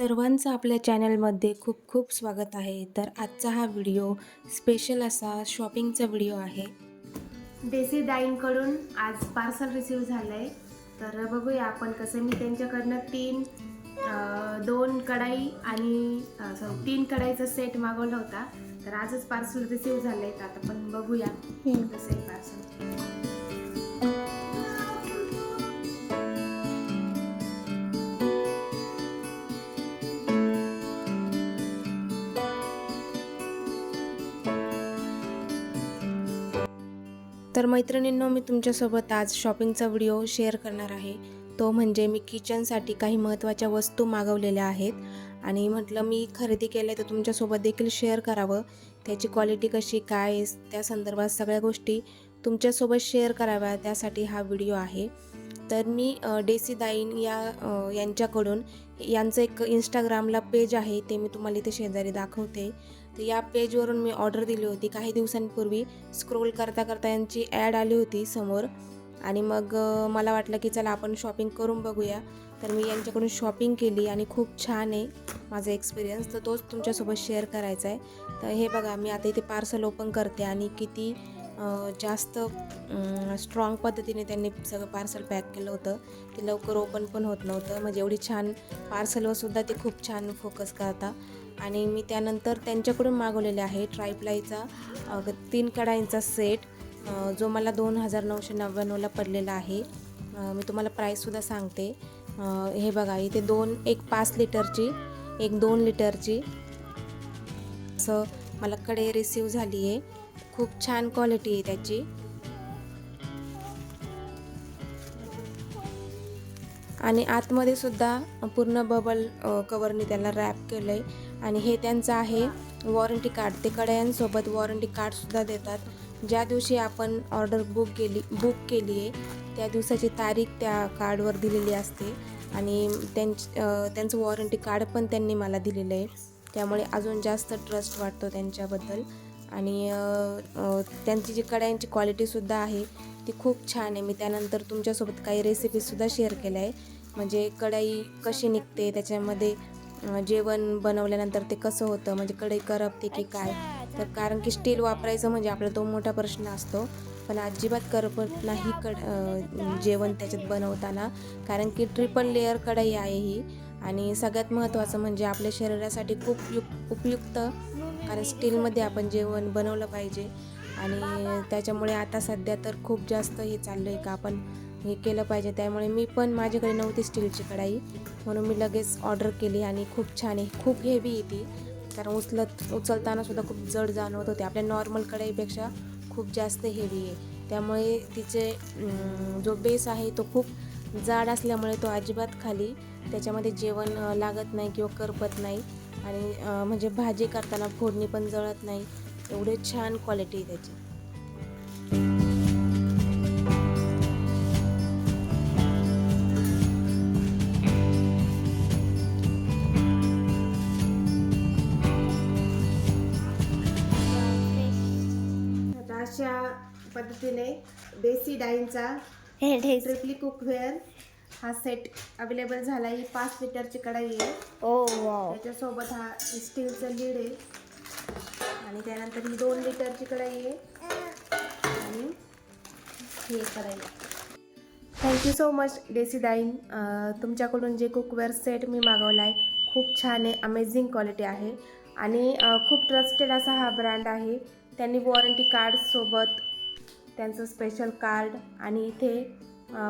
सर्वांचं आपल्या चॅनलमध्ये खूप खूप स्वागत आहे. तर आजचा हा व्हिडिओ स्पेशल असा शॉपिंगचा व्हिडिओ आहे. देसी डाईंगकडून आज पार्सल रिसीव झालं आहे तर बघूया आपण कसं मी त्यांच्याकडनं तीन दोन कढाई आणि सॉरी तीन कढाईचा सेट मागवला होता. तर आजच पार्सल रिसीव झालं आहे तर आता आपण बघूया कसं आहे पार्सल तर मैत्रिणींनो मी तुमच्यासोबत आज शॉपिंगचा व्हिडिओ शेअर करणार आहे. तो म्हणजे मी किचनसाठी काही महत्त्वाच्या वस्तू मागवलेल्या आहेत. आणि म्हटलं मी खरेदी केलं तर तुमच्यासोबत देखील शेअर करावं. त्याची क्वालिटी कशी काय आहे, त्या संदर्भात सगळ्या गोष्टी तुमच्यासोबत शेअर कराव्या त्यासाठी हा व्हिडिओ आहे. तर मी डेसी दाईन या यांच्याकडून यांचं एक इंस्टाग्रामला पेज आहे ते मी तुम्हाला इथे शेजारी दाखवते. तर या पेजवरून मी ऑर्डर दिली होती. काही दिवसांपूर्वी स्क्रोल करता करता यांची ॲड आली होती समोर. आणि मग मला वाटलं की चला आपण शॉपिंग करून बघूया. तर मी यांच्याकडून शॉपिंग केली आणि खूप छान आहे माझा एक्सपिरियन्स तर तोच तुमच्यासोबत शेअर करायचा आहे. तर हे बघा मी आता इथे पार्सल ओपन करते आणि किती जास्त स्ट्रॉंग पद्धतीने त्यांनी सगळं पार्सल पॅक केलं होतं. ते लवकर ओपन पण होत नव्हतं. म्हणजे एवढी छान पार्सलवरसुद्धा ते खूप छान फोकस करता. आणि मी त्यानंतर त्यांच्याकडून मागवलेले आहे ट्रायप्लायचा तीन कडाईंचा सेट जो मला दोन हजार नऊशे नव्याण्णवला पडलेला आहे. मी तुम्हाला प्राईससुद्धा सांगते. हे बघा इथे दोन एक पाच लिटरची एक दोन लिटरची. असं मला कडे रिसीव झाली आहे खूप छान क्वालिटी आहे त्याची. आणि आतमध्ये सुद्धा पूर्ण बबल कवरने त्याला रॅप केलं आहे आणि हे त्यांचं आहे वॉरंटी कार्ड ते कड्यांसोबत वॉरंटी कार्डसुद्धा देतात. ज्या दिवशी आपण ऑर्डर बुक केली बुक केली आहे त्या दिवसाची तारीख त्या कार्डवर दिलेली असते. आणि त्यांच त्यांचं वॉरंटी कार्ड पण त्यांनी मला दिलेलं आहे. त्यामुळे अजून जास्त ट्रस्ट वाटतो त्यांच्याबद्दल. आणि त्यांची जी कड्यांची क्वालिटीसुद्धा आहे ती खूप छान आहे. मी त्यानंतर तुमच्यासोबत काही रेसिपीसुद्धा शेअर केल्या आहे. म्हणजे कढाई कशी निघते त्याच्यामध्ये जेवण बनवल्यानंतर ते कसं होतं म्हणजे कढई करपते की काय? तर कारण की स्टील वापरायचं म्हणजे आपला तो मोठा प्रश्न असतो. पण अजिबात करपत नाही कड जेवण त्याच्यात बनवताना. कारण की ट्रिपल लेअर कढाई आहे ही. आणि सगळ्यात महत्त्वाचं म्हणजे आपल्या शरीरासाठी खूप युक उपयुक्त. कारण स्टीलमध्ये आपण जेवण बनवलं पाहिजे. आणि त्याच्यामुळे आता सध्या तर खूप जास्त हे चाललं आहे का आपण हे केलं पाहिजे. त्यामुळे मी पण माझ्याकडे नव्हती स्टीलची कढाई. म्हणून मी लगेच ऑर्डर केली आणि खूप छान आहे. खूप हेवी आहे ती. कारण उचलत उचलताना सुद्धा खूप जड जाणवत होते. आपल्या नॉर्मल कढाईपेक्षा खूप जास्त हेवी आहे. त्यामुळे तिचे जो बेस आहे तो खूप जाड असल्यामुळे तो अजिबात खाली त्याच्यामध्ये जेवण लागत नाही किंवा करपत नाही. आणि म्हणजे भाजी करताना फोडणी पण जळत नाही. एवढे छान क्वालिटी आहे त्याची. पद्धतीने देसी डाईंगचा ट्रिपली कुकवेअर हा सेट अवेलेबल झाला. ही पाच लिटरची कढाई आहे. Oh wow. त्याच्यासोबत हा स्टीलचं लीड आहे. आणि त्यानंतर ही दोन लिटरची कढाई आहे. आणि ही कढाई थँक्यू सो मच डेसी डाईन तुमच्याकडून जे कुकवेअर सेट मी मागवला आहे खूप छान आहे अमेझिंग क्वालिटी आहे. आणि खूप ट्रस्टेड असा हा ब्रँड आहे. त्यांनी वॉरंटी कार्डसोबत त्यांचं स्पेशल कार्ड आणि इथे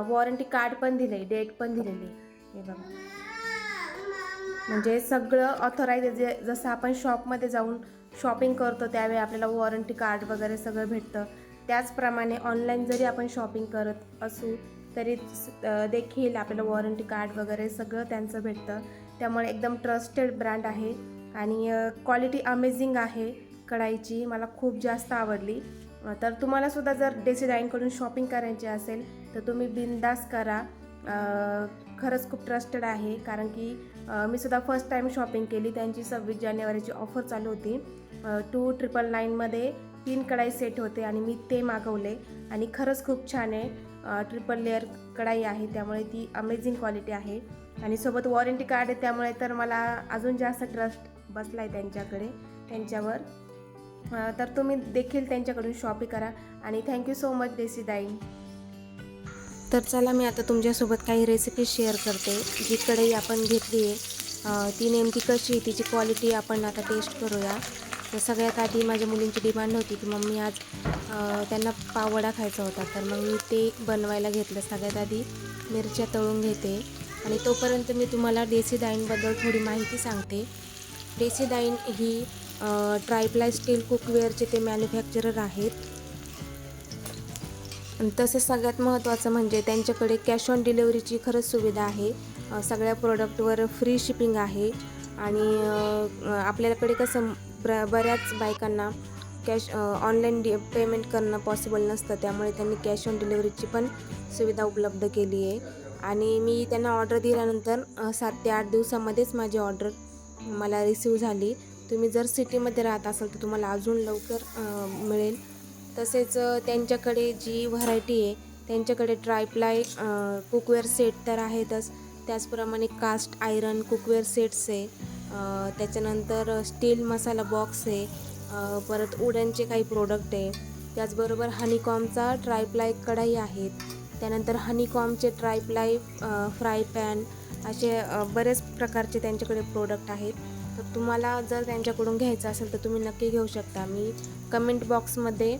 वॉरंटी कार्ड पण दिले डेट पण दिलेली हे बघा. म्हणजे सगळं ऑथोराईज जे जसं आपण शॉपमध्ये जाऊन शॉपिंग करतो त्यावेळी आपल्याला वॉरंटी कार्ड वगैरे सगळं भेटतं. त्याचप्रमाणे ऑनलाईन जरी आपण शॉपिंग करत असू तरी देखील आपल्याला वॉरंटी कार्ड वगैरे सगळं त्यांचं भेटतं. त्यामुळे एकदम ट्रस्टेड ब्रँड आहे. आणि क्वालिटी अमेझिंग आहे कढाईची. मला खूप जास्त आवडली. तर तुम्हालासुद्धा जर डेसिडाईनकडून शॉपिंग करायची असेल तर तुम्ही बिंदास करा. खरंच खूप ट्रस्टेड आहे कारण की मी सुद्धा फर्स्ट टाईम शॉपिंग केली. त्यांची सव्वीस जानेवारीची ऑफर चालू होती. टू ट्रिपल नाईनमध्ये तीन कढाई सेट होते आणि मी ते मागवले. आणि खरंच खूप छान आहे. ट्रिपल लेअर कढाई आहे त्यामुळे ती अमेझिंग क्वालिटी आहे. आणि सोबत वॉरंटी कार्ड आहे त्यामुळे तर मला अजून जास्त ट्रस्ट बसला आहे त्यांच्याकडे त्यांच्यावर. तर तुम्ही देखील त्यांच्याकडून शॉपिंग करा आणि थँक्यू सो मच देसीदाईन तर चला मी आता तुमच्यासोबत काही रेसिपी शेअर करते जी कढई आपण घेतली आहे. ती नेमकी कशी आहे तिची क्वालिटी आपण आता टेस्ट करूया. तर सगळ्यात आधी माझ्या मुलींची डिमांड होती की मम्मी आज त्यांना पावडा खायचा होता. तर मग मी ते बनवायला घेतलं सगळ्यात आधी. मिरच्या तळून घेते. आणि तोपर्यंत मी तुम्हाला देसी दाईंबद्दल थोडी माहिती सांगते. देसी दाईन ही ट्रायप्लाय स्टील कुकवेअरचे ते मॅन्युफॅक्चरर आहेत. आणि तसेच सगळ्यात महत्त्वाचं म्हणजे त्यांच्याकडे कॅश ऑन डिलेवरीची खरंच सुविधा आहे. सगळ्या प्रोडक्टवर फ्री शिपिंग आहे. आणि आपल्याकडे कसं ब्र बऱ्याच बायकांना कॅश ऑनलाईन डि पेमेंट करणं पॉसिबल नसतं. त्यामुळे त्यांनी कॅश ऑन डिलेवरीची पण सुविधा उपलब्ध केली आहे. आणि मी त्यांना ऑर्डर दिल्यानंतर सात ते आठ दिवसामध्येच माझी ऑर्डर मला रिसीव झाली. तुम्ही जर सिटीमध्ये राहत असाल तर तुम्हाला अजून लवकर मिळेल. तसेच त्यांच्याकडे जी व्हरायटी आहे त्यांच्याकडे ट्रायप्लाय कुकवेअर सेट तर आहेतच. त्याचप्रमाणे कास्ट आयरन कुकवेअर सेट्स आहे. त्याच्यानंतर स्टील मसाला बॉक्स आहे. परत उडनचे काही प्रोडक्ट आहे. त्याचबरोबर हनीकॉमचा ट्रायप्लाय कढाई आहेत. त्यानंतर हनीकॉमचे ट्रायप्लाय फ्राय पॅन असे बरेच प्रकारचे त्यांच्याकडे प्रोडक्ट आहेत. तर तुम्हाला जर त्यांच्याकडून घ्यायचं असेल तर तुम्ही नक्की घेऊ शकता. मी कमेंट बॉक्समध्ये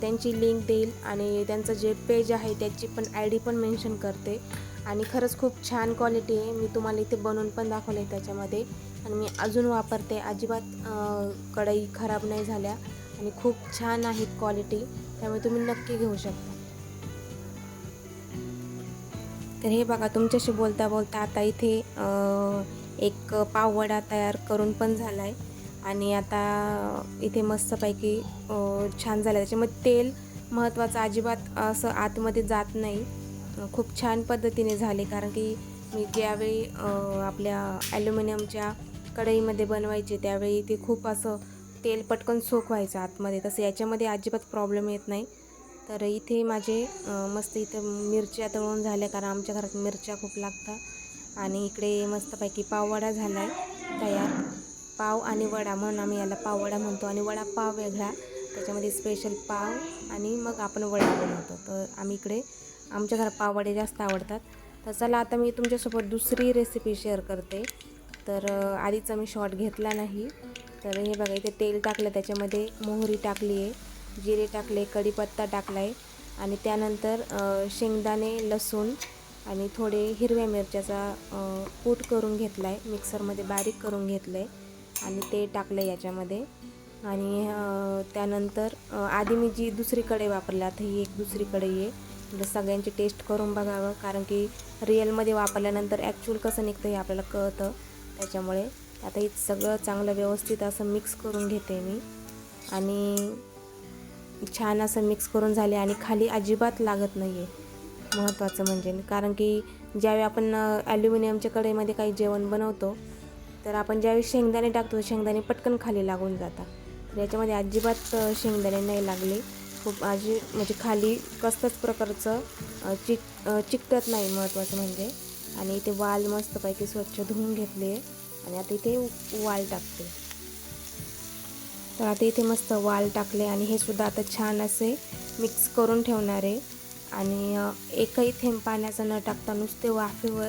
त्यांची लिंक देईल आणि त्यांचं जे पेज आहे त्याची पण आय डी पण मेन्शन करते. आणि खरंच खूप छान क्वालिटी आहे. मी तुम्हाला इथे बनवून पण दाखवलं आहे त्याच्यामध्ये. आणि मी अजून वापरते. अजिबात कढई खराब नाही झाल्या. आणि खूप छान आहेत क्वालिटी त्यामुळे तुम्ही नक्की घेऊ शकता. तर हे बघा तुमच्याशी बोलता बोलता आता इथे एक पाववडा तयार करून पण झाला आहे आणि आता इथे मस्तपैकी छान झालं त्याच्यामध्ये तेल महत्त्वाचं अजिबात असं आतमध्ये जात नाही. खूप छान पद्धतीने झाले. कारण की मी ज्यावेळी आपल्या ॲल्युमिनियमच्या कढईमध्ये बनवायचे त्यावेळी ते खूप असं तेल पटकन सोक व्हायचं आतमध्ये. तसं याच्यामध्ये अजिबात प्रॉब्लेम येत नाही. तर इथे माझे मस्त इथं मिरच्या तळून झाल्या. कारण आमच्या घरात मिरच्या खूप लागतात. आणि इकडे मस्तपैकी पाववडा झाला आहे तयार. पाव आणि वडा म्हणून आम्ही याला पाववडा म्हणतो आणि वडा पाव वेगळा. त्याच्यामध्ये स्पेशल पाव आणि मग आपण वडा बनवतो. तर आम्ही इकडे आमच्या घरात पाववडे जास्त आवडतात. तर चला आता मी तुमच्यासोबत दुसरी रेसिपी शेअर करते. तर आधीचा मी शॉर्ट घेतला नाही. तर हे बघा इथे तेल टाकलं त्याच्यामध्ये मोहरी टाकली आहे जिरे टाकले कढीपत्ता टाकला आहे आणि त्यानंतर शेंगदाणे लसूण आणि थोडे हिरव्या मिरच्याचा कूट करून घेतला आहे मिक्सरमध्ये बारीक करून घेतलं आहे आणि ते टाकलं याच्यामध्ये. आणि त्यानंतर आधी मी जी दुसरीकडे कढई वापरली आता ही एक दुसरीकडे ये. आहे म्हणजे सगळ्यांची टेस्ट करून बघावं कारण की रिअलमध्ये वापरल्यानंतर ॲक्च्युअल कसं निघतं हे आपल्याला कळतं. त्याच्यामुळे आता हे सगळं चांगलं व्यवस्थित असं मिक्स करून घेते मी. आणि छान असं मिक्स करून झाले आणि खाली अजिबात लागत नाही आहे महत्त्वाचं म्हणजे. कारण की ज्यावेळी आपण ॲल्युमिनियमच्या कढईमध्ये काही जेवण बनवतो तर आपण ज्यावेळी शेंगदाणे टाकतो शेंगदाणे पटकन खाली लागून जातात. तर याच्यामध्ये अजिबात शेंगदाणे नाही लागले. खूप अजी म्हणजे खाली कसल्याच प्रकारचं चिक चिकटत नाही महत्त्वाचं म्हणजे. आणि इथे वाल मस्तपैकी स्वच्छ धुवून घेतले आणि आता इथे वाल टाकते. तर आता इथे मस्त वाल टाकले आणि हे सुद्धा आता छान असे मिक्स करून ठेवणार आहे. आणि एकही थेंब पाण्याचा न टाकता नुसते वाफेवर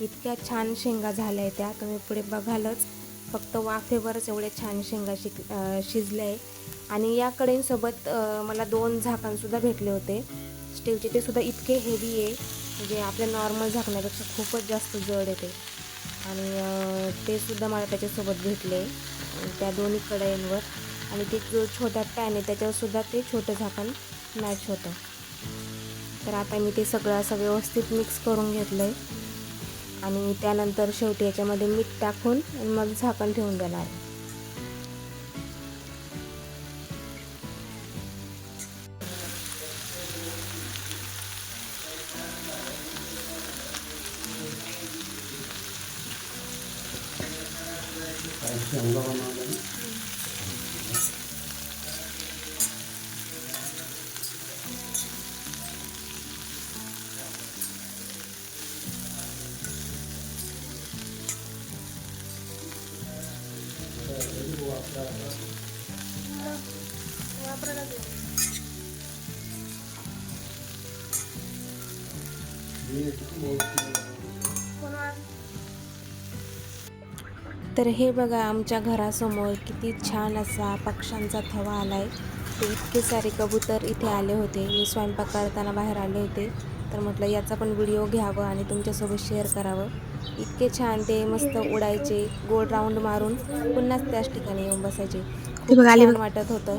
इतक्या छान शेंगा झाल्या आहेत त्या. तुम्ही पुढे बघालच. फक्त वाफेवरच एवढ्या छान शेंगा शिक शिजल्या आहे आणि या कडेंसोबत मला दोन झाकणसुद्धा भेटले होते. स्टीलचे ते सुद्धा इतके हेवी आहे म्हणजे आपल्या नॉर्मल झाकण्यापेक्षा खूपच जास्त जड येते आणि ते सुद्धा मला त्याच्यासोबत भेटले त्या दोन्ही कढईंवर. आणि ते जो छोटा पॅन आहे त्याच्यावरसुद्धा ते छोटं झाकण मॅच होतं. तर आता मी ते सगळं असं व्यवस्थित मिक्स करून घेतलं आहे आणि त्यानंतर शेवटी याच्यामध्ये मीठ टाकून मग झाकण ठेवून देणार आहे. तर हे बघा आमच्या घरासमोर किती छान असा पक्ष्यांचा थवा आलाय. ते इतके सारे कबूतर इथे आले होते. मी स्वयंपाक करताना बाहेर आले होते. तर म्हटलं याचा पण व्हिडिओ घ्यावं आणि तुमच्यासोबत शेअर करावं. इतके छान ते मस्त उडायचे गोल राऊंड मारून पुन्हाच त्याच ठिकाणी येऊन बसायचे. खूप आले छान. वाटत होतं.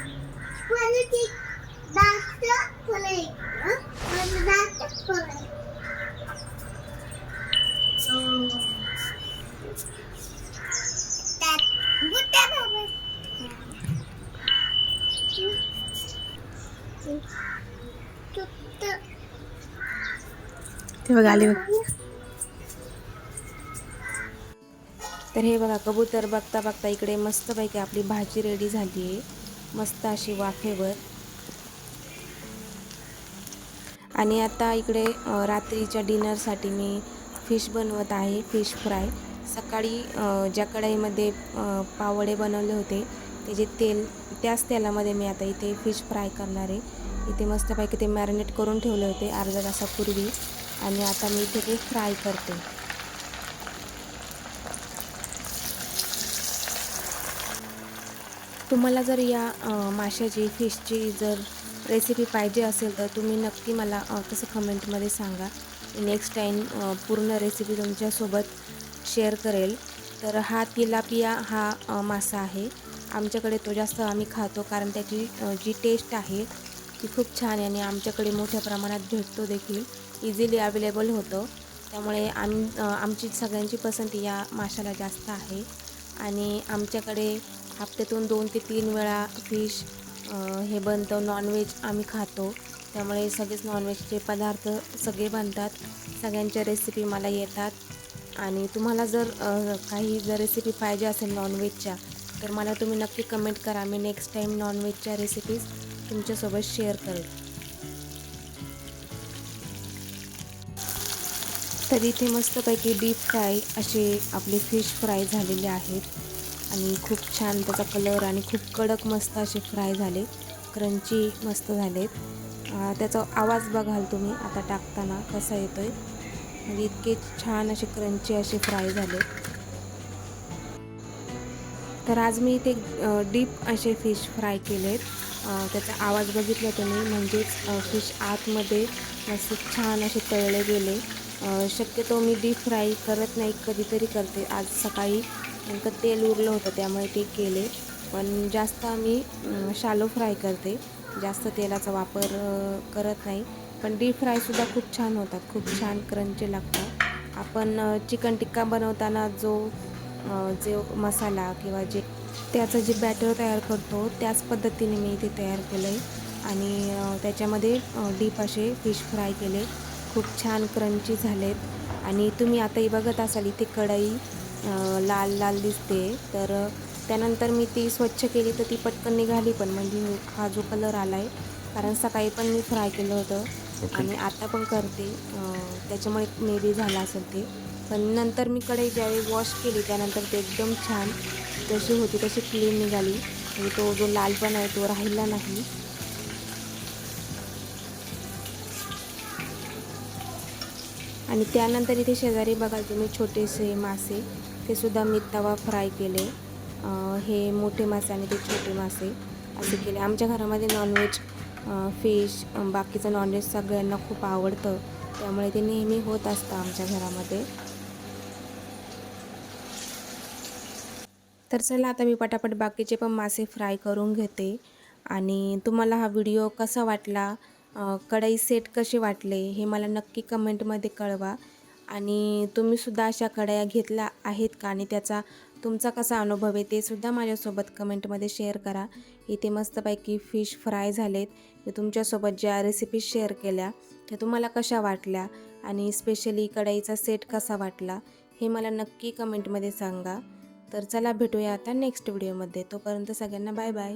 ते बघा आले तर हे बघा कबूतर बघता बघता इकडे मस्तपैकी आपली भाजी रेडी झाली आहे. मस्त अशी वाफेवर. आणि आता इकडे रात्रीच्या डिनरसाठी मी फिश बनवत आहे फिश फ्राय. सकाळी ज्या कढईमध्ये पावडे बनवले होते त्याचे तेल त्याच तेलामध्ये मी आता इथे फिश फ्राय करणार आहे. इथे मस्तपैकी ते मॅरिनेट करून ठेवले होते अर्धा तासापूर्वी. आणि आता मी इथे ते फ्राय करते. तुम्हाला जर या माशाची फिशची जर रेसिपी पाहिजे असेल तर तुम्ही नक्की मला तसं कमेंटमध्ये सांगा. नेक्स्ट टाईम पूर्ण रेसिपी तुमच्यासोबत शेअर करेल. तर हा तिलापिया हा मासा आहे. आमच्याकडे तो जास्त आम्ही खातो कारण त्याची जी टेस्ट आहे ती खूप छान आहे आणि आमच्याकडे मोठ्या प्रमाणात भेटतो देखील. इझिली अवेलेबल होतं. त्यामुळे आम आमची सगळ्यांची पसंती या माशाला जास्त आहे. आणि आमच्याकडे हप्त्यातून दोन ते तीन वेळा फिश हे बनतं. नॉनव्हेज आम्ही खातो. त्यामुळे सगळेच नॉनव्हेजचे पदार्थ सगळे बनतात. सगळ्यांच्या रेसिपी मला येतात. आणि तुम्हाला जर काही जर रेसिपी पाहिजे असेल नॉनव्हेजच्या तर मला तुम्ही नक्की कमेंट करा. मी नेक्स्ट टाईम नॉनव्हेजच्या रेसिपीज तुमच्यासोबत शेअर करेल. तर इथे मस्तपैकी डीप फ्राय असे आपले फिश फ्राय झालेले आहेत. आणि खूप छान त्याचा कलर आणि खूप कडक मस्त असे फ्राय झाले. क्रंची मस्त झालेत. त्याचा आवाज बघाल तुम्ही. आता टाकताना कसा येतो म्हणजे इतके छान असे क्रंची असे फ्राय झाले. तर आज मी इथे डीप असे फिश फ्राय केलेत. त्याचा आवाज बघितला तुम्ही. म्हणजेच फिश आतमध्ये असे छान असे तळले गेले. शक्यतो मी डीप फ्राय करत नाही कधीतरी करते. आज सकाळी नेमकं तेल उरलं होतं त्यामुळे ते केले. पण जास्त आम्ही शालो फ्राय करते. जास्त तेलाचा वापर करत नाही. पण डीप फ्रायसुद्धा खूप छान होतात. खूप छान क्रंची लागतात. आपण चिकन टिक्का बनवताना जो जे जो मसाला किंवा जे त्याचं जे बॅटर तयार करतो त्याच पद्धतीने मी इथे तयार केलं आहे आणि त्याच्यामध्ये डीप असे फिश फ्राय केले. खूप छान क्रंची झालेत. आणि तुम्ही आताही बघत असाल इथे कढई लाल लाल दिसते. तर त्यानंतर मी ती स्वच्छ केली तर ती पटकन निघाली पण. म्हणजे हा जो कलर आला आहे कारण सकाळी पण मी फ्राय केलं होतं. आणि आता पण करते. त्याच्यामुळे मे बी झालं असेल ते. पण नंतर मी कढई ज्यावेळी वॉश केली त्यानंतर ते एकदम छान जशी होती तशी क्लीन निघाली. आणि तो जो लालपण आहे तो राहिला नाही. आणि त्यानंतर इथे शेजारी बघाल तुम्ही छोटेसे मासे. ते सुद्धा मी तवा फ्राय केले. हे मोठे मासे आणि ते छोटे मासे असे केले. आमच्या घरामध्ये नॉनव्हेज फिश बाकीचं नॉनव्हेज सगळ्यांना खूप आवडतं. त्यामुळे ते नेहमी होत असतं आमच्या घरामध्ये. तर चला आता मी पटापट बाकीचे पण मासे फ्राय करून घेते. आणि तुम्हाला हा व्हिडिओ कसा वाटला कढई सेट कसे वाटले हे मला नक्की कमेंटमध्ये कळवा. आणि तुम्हीसुद्धा अशा कढया घेतल्या आहेत का आणि त्याचा तुमचा कसा अनुभव आहे ते सुद्धा माझ्यासोबत कमेंटमध्ये शेअर करा. इथे मस्तपैकी फिश फ्राय झालेत. मी तुमच्यासोबत ज्या रेसिपीज शेअर केल्या त्या तुम्हाला कशा वाटल्या आणि स्पेशली कढईचा सेट कसा वाटला हे मला नक्की कमेंटमध्ये सांगा. तर चला भेटूया आता नेक्स्ट व्हिडिओमध्ये तोपर्यंत सगळ्यांना बाय बाय